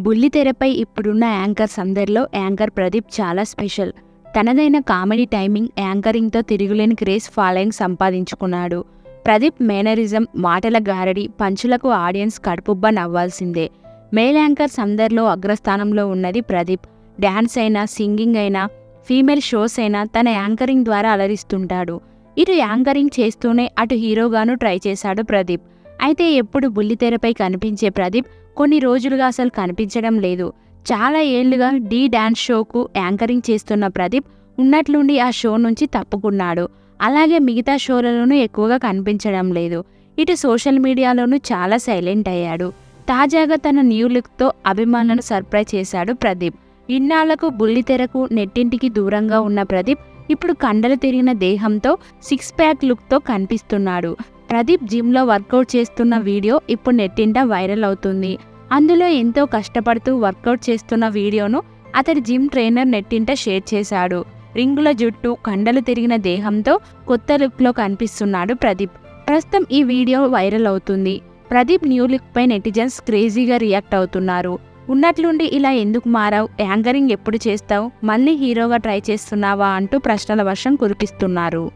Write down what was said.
బుల్లితెరపై ఇప్పుడున్న యాంకర్స్ అందరిలో యాంకర్ ప్రదీప్ చాలా స్పెషల్. తనదైన కామెడీ టైమింగ్ యాంకరింగ్తో తిరుగులేని క్రేజ్ ఫాలోయింగ్ సంపాదించుకున్నాడు. ప్రదీప్ మేనరిజం మాటల గారడి పంచులకు ఆడియన్స్ కడుపుబ్బ నవ్వాల్సిందే. మేల్ యాంకర్స్ అందరిలో అగ్రస్థానంలో ఉన్నది ప్రదీప్. డ్యాన్స్ అయినా సింగింగ్ అయినా ఫీమేల్ షోస్ అయినా తన యాంకరింగ్ ద్వారా అలరిస్తుంటాడు. ఇటు యాంకరింగ్ చేస్తూనే అటు హీరోగాను ట్రై చేశాడు ప్రదీప్. అయితే ఎప్పుడు బుల్లితెరపై కనిపించే ప్రదీప్ కొన్ని రోజులుగా అసలు కనిపించడం లేదు. చాలా ఏళ్ళుగా డీ డాన్స్ షోకు యాంకరింగ్ చేస్తున్న ప్రదీప్ ఉన్నట్లుండి ఆ షో నుంచి తప్పుకున్నాడు. అలాగే మిగతా షోలలోనూ ఎక్కువగా కనిపించడం లేదు. ఇటు సోషల్ మీడియాలోనూ చాలా సైలెంట్ అయ్యాడు. తాజాగా తన న్యూ లుక్తో అభిమానులను సర్ప్రైజ్ చేశాడు ప్రదీప్. ఇన్నాళ్ళకు బుల్లితెరకు నెట్టింటికి దూరంగా ఉన్న ప్రదీప్ ఇప్పుడు కండలు తిరిగిన దేహంతో సిక్స్ ప్యాక్ లుక్తో కనిపిస్తున్నాడు. ప్రదీప్ జిమ్లో వర్కౌట్ చేస్తున్న వీడియో ఇప్పుడు నెట్టింట వైరల్ అవుతుంది. అందులో ఎంతో కష్టపడుతూ వర్కౌట్ చేస్తున్న వీడియోను అతడి జిమ్ ట్రైనర్ నెట్టింట షేర్ చేశాడు. రింగుల జుట్టు కండలు తిరిగిన దేహంతో కొత్త లుక్లో కనిపిస్తున్నాడు ప్రదీప్. ప్రస్తుతం ఈ వీడియో వైరల్ అవుతుంది. ప్రదీప్ న్యూ లుక్ పై నెటిజన్స్ క్రేజీగా రియాక్ట్ అవుతున్నారు. ఉన్నట్లుండి ఇలా ఎందుకు మారావు? యాంకరింగ్ ఎప్పుడు చేస్తావు? మళ్ళీ హీరోగా ట్రై చేస్తున్నావా? అంటూ ప్రశ్నల వర్షం కురిపిస్తున్నారు.